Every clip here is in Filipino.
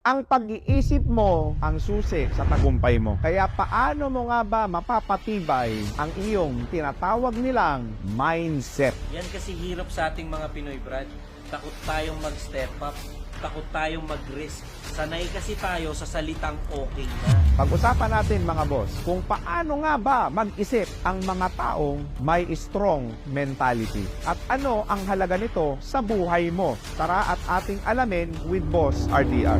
Ang pag-iisip mo ang susi sa tagumpay mo. Kaya paano mo nga ba mapapatibay ang iyong tinatawag nilang mindset? Yan kasi hirap sa ating mga Pinoy, Brad. Takot tayong mag-step up. Takot tayong mag-risk. Sanay kasi tayo sa salitang okay na. Pag-usapan natin mga boss, kung paano nga ba mag-isip ang mga taong may strong mentality. At ano ang halaga nito sa buhay mo. Tara at ating alamin with Boss RDR.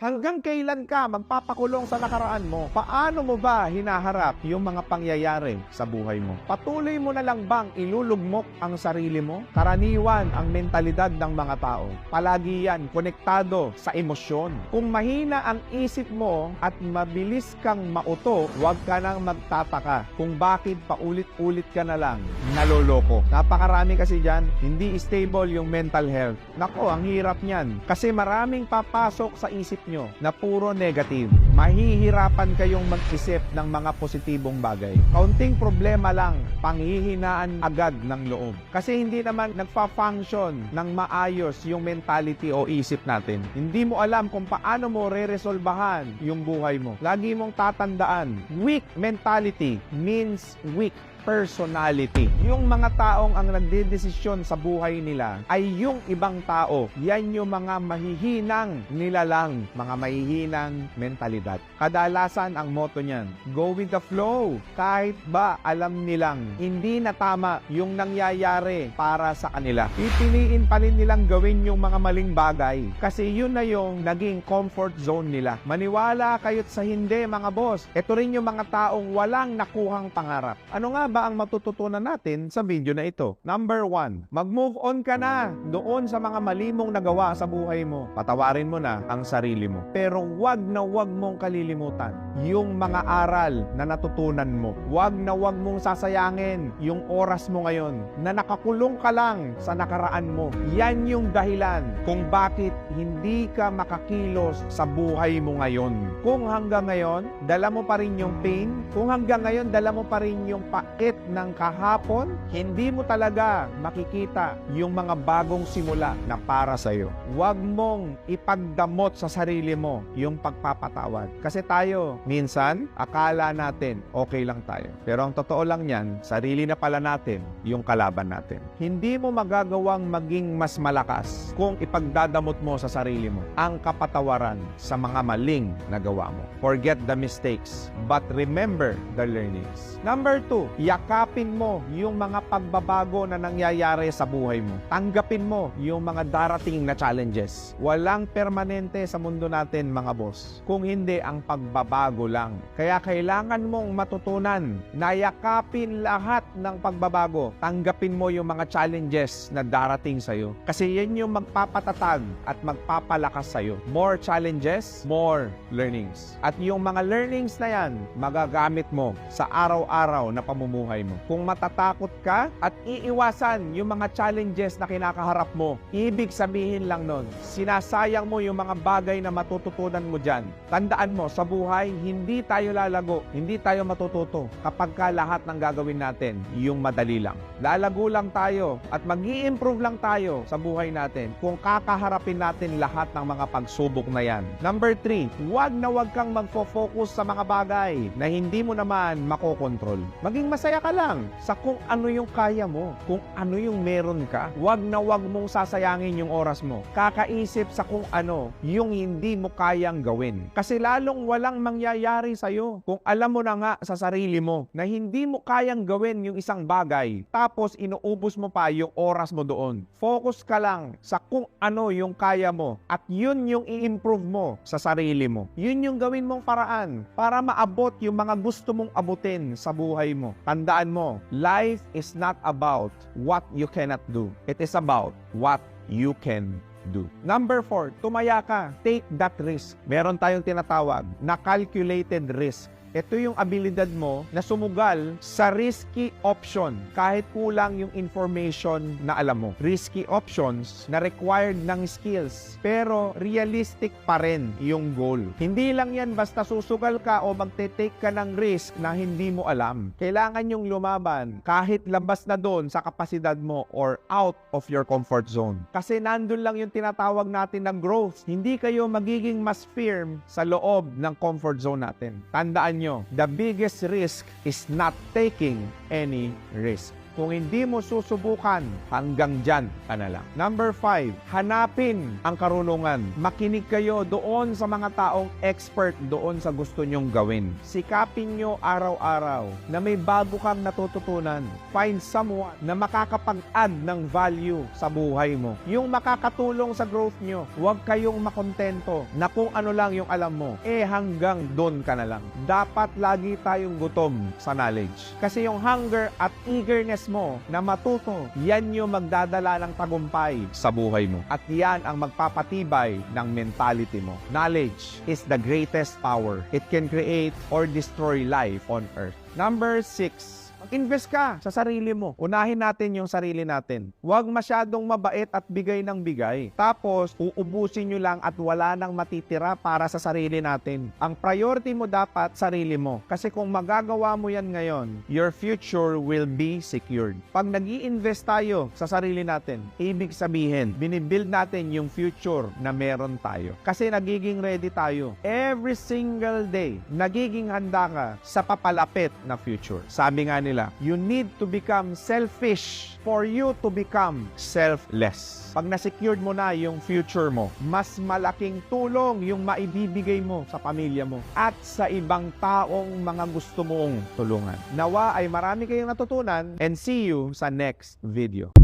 Hanggang kailan ka magpapakulong sa nakaraan mo? Paano mo ba hinaharap yung mga pangyayari sa buhay mo? Patuloy mo na lang bang ilulugmok ang sarili mo? Karaniwan ang mentalidad ng mga tao. Palagi yan konektado sa emosyon. Kung mahina ang isip mo at mabilis kang mauto, huwag ka nang magtataka kung bakit paulit-ulit ka na lang naloloko. Napakarami kasi dyan, hindi stable yung mental health. Nako, ang hirap niyan. Kasi maraming papasok sa isip nyo na puro negative. Mahihirapan kayong mag-isip ng mga positibong bagay. Kaunting problema lang, panghihinaan agad ng loob. Kasi hindi naman nagpa-function ng maayos yung mentality o isip natin. Hindi mo alam kung paano mo re-resolbahan yung buhay mo. Lagi mong tatandaan, weak mentality means weak personality. Yung mga taong ang nagdedesisyon sa buhay nila ay yung ibang tao. Yan yung mga mahihinang nilalang, mga mahihinang mentalidad. Kadalasan ang motto niyan, go with the flow. Kahit ba alam nilang hindi na tama yung nangyayari para sa kanila. Pipiliin pa rin nilang gawin yung mga maling bagay kasi yun na yung naging comfort zone nila. Maniwala kayo't sa hindi mga boss. Ito rin yung mga taong walang nakuhang pangarap. Ano nga ba ang matututunan natin sa video na ito? Number one, mag-move on ka na doon sa mga mali mong nagawa sa buhay mo. Patawarin mo na ang sarili mo. Pero wag na wag mong kalilimutan yung mga aral na natutunan mo. Wag na wag mong sasayangin yung oras mo ngayon na nakakulong ka lang sa nakaraan mo. Yan yung dahilan kung bakit hindi ka makakilos sa buhay mo ngayon. Kung hanggang ngayon, dala mo pa rin yung pain, kung hanggang ngayon, dala mo pa rin yung pait ng kahapon, hindi mo talaga makikita yung mga bagong simula na para sa'yo. Huwag mong ipagdamot sa sarili mo yung pagpapatawad. Kasi tayo, minsan, akala natin okay lang tayo. Pero ang totoo lang yan, sarili na pala natin yung kalaban natin. Hindi mo magagawang maging mas malakas kung ipagdadamot mo sa sarili mo ang kapatawaran sa mga maling nagawa mo. Forget the mistakes, but remember the learnings. Number two, yakapin mo yung mga pagbabago na nangyayari sa buhay mo. Tanggapin mo yung mga darating na challenges. Walang permanente sa mundo natin mga boss. Kung hindi ang pagbabago lang. Kaya kailangan mong matutunan na yakapin lahat ng pagbabago. Tanggapin mo yung mga challenges na darating sa'yo. Kasi yan yung magpapatatag at magpapalakas sa'yo. More challenges, more learnings. At yung mga learnings na yan, magagamit mo sa araw-araw na pamumuhay mo. Kung matatakot ka at iiwasan yung mga challenges na kinakaharap mo, ibig sabihin lang nun, sinasayang mo yung mga bagay na matututunan mo dyan. Tandaan mo, sa buhay, hindi tayo lalago, hindi tayo matututo kapag ka lahat ng gagawin natin, yung madali lang. Lalago lang tayo at mag improve lang tayo sa buhay natin kung kakaharapin natin lahat ng mga pagsubok na yan. Number three, huwag na huwag kang magfo-focus sa mga bagay na hindi mo naman makokontrol. Maging masaya ka lang sa kung ano yung kaya mo, kung ano yung meron ka. Huwag na huwag mong sasayangin yung oras mo. Kakaisip sa kung ano yung hindi mo kayang gawin. Kasi lalong walang mangyayari sa'yo kung alam mo na nga sa sarili mo na hindi mo kayang gawin yung isang bagay tapos inuubos mo pa yung oras mo doon. Focus ka lang sa kung ano yung kaya mo at yun yung i-improve mo sa sarili mo. Yun yung gawin mong paraan para maabot yung mga gusto mong abutin sa buhay mo. Tandaan mo, life is not about what you cannot do. It is about what you can do. Number four, tumaya ka. Take that risk. Meron tayong tinatawag na calculated risk. Ito yung abilidad mo na sumugal sa risky option kahit kulang yung information na alam mo. Risky options na required ng skills pero realistic pa rin yung goal. Hindi lang yan basta susugal ka o magte-take ka ng risk na hindi mo alam. Kailangan yung lumaban kahit labas na doon sa kapasidad mo or out of your comfort zone. Kasi nandun lang yung tinatawag natin ng growth. Hindi kayo magiging mas firm sa loob ng comfort zone natin. Tandaan nyo, the biggest risk is not taking any risk. Kung hindi mo susubukan, hanggang dyan ka na lang. Number five, hanapin ang karunungan. Makinig kayo doon sa mga taong expert doon sa gusto nyong gawin. Sikapin nyo araw-araw na may bago kang natututunan. Find someone na makakapag-add ng value sa buhay mo. Yung makakatulong sa growth nyo. Huwag kayong makontento na kung ano lang yung alam mo. Eh hanggang doon ka na lang. Dapat lagi tayong gutom sa knowledge. Kasi yung hunger at eagerness mo na matuto, yan yung magdadala ng tagumpay sa buhay mo. At yan ang magpapatibay ng mentality mo. Knowledge is the greatest power. It can create or destroy life on earth. Number six, Mag-invest ka sa sarili mo. Unahin natin yung sarili natin. Huwag masyadong mabait at bigay ng bigay. Tapos, uubusin nyo lang at wala nang matitira para sa sarili natin. Ang priority mo dapat sarili mo. Kasi kung magagawa mo yan ngayon, your future will be secured. Pag nag invest tayo sa sarili natin, ibig sabihin, binibuild natin yung future na meron tayo. Kasi nagiging ready tayo. Every single day, nagiging handa ka sa papalapit na future. Sabi nga nila, you need to become selfish for you to become selfless. Pag na-secured mo na yung future mo, mas malaking tulong yung maibibigay mo sa pamilya mo at sa ibang taong mga gusto mong tulungan. Nawa ay marami kayong natutunan and see you sa next video.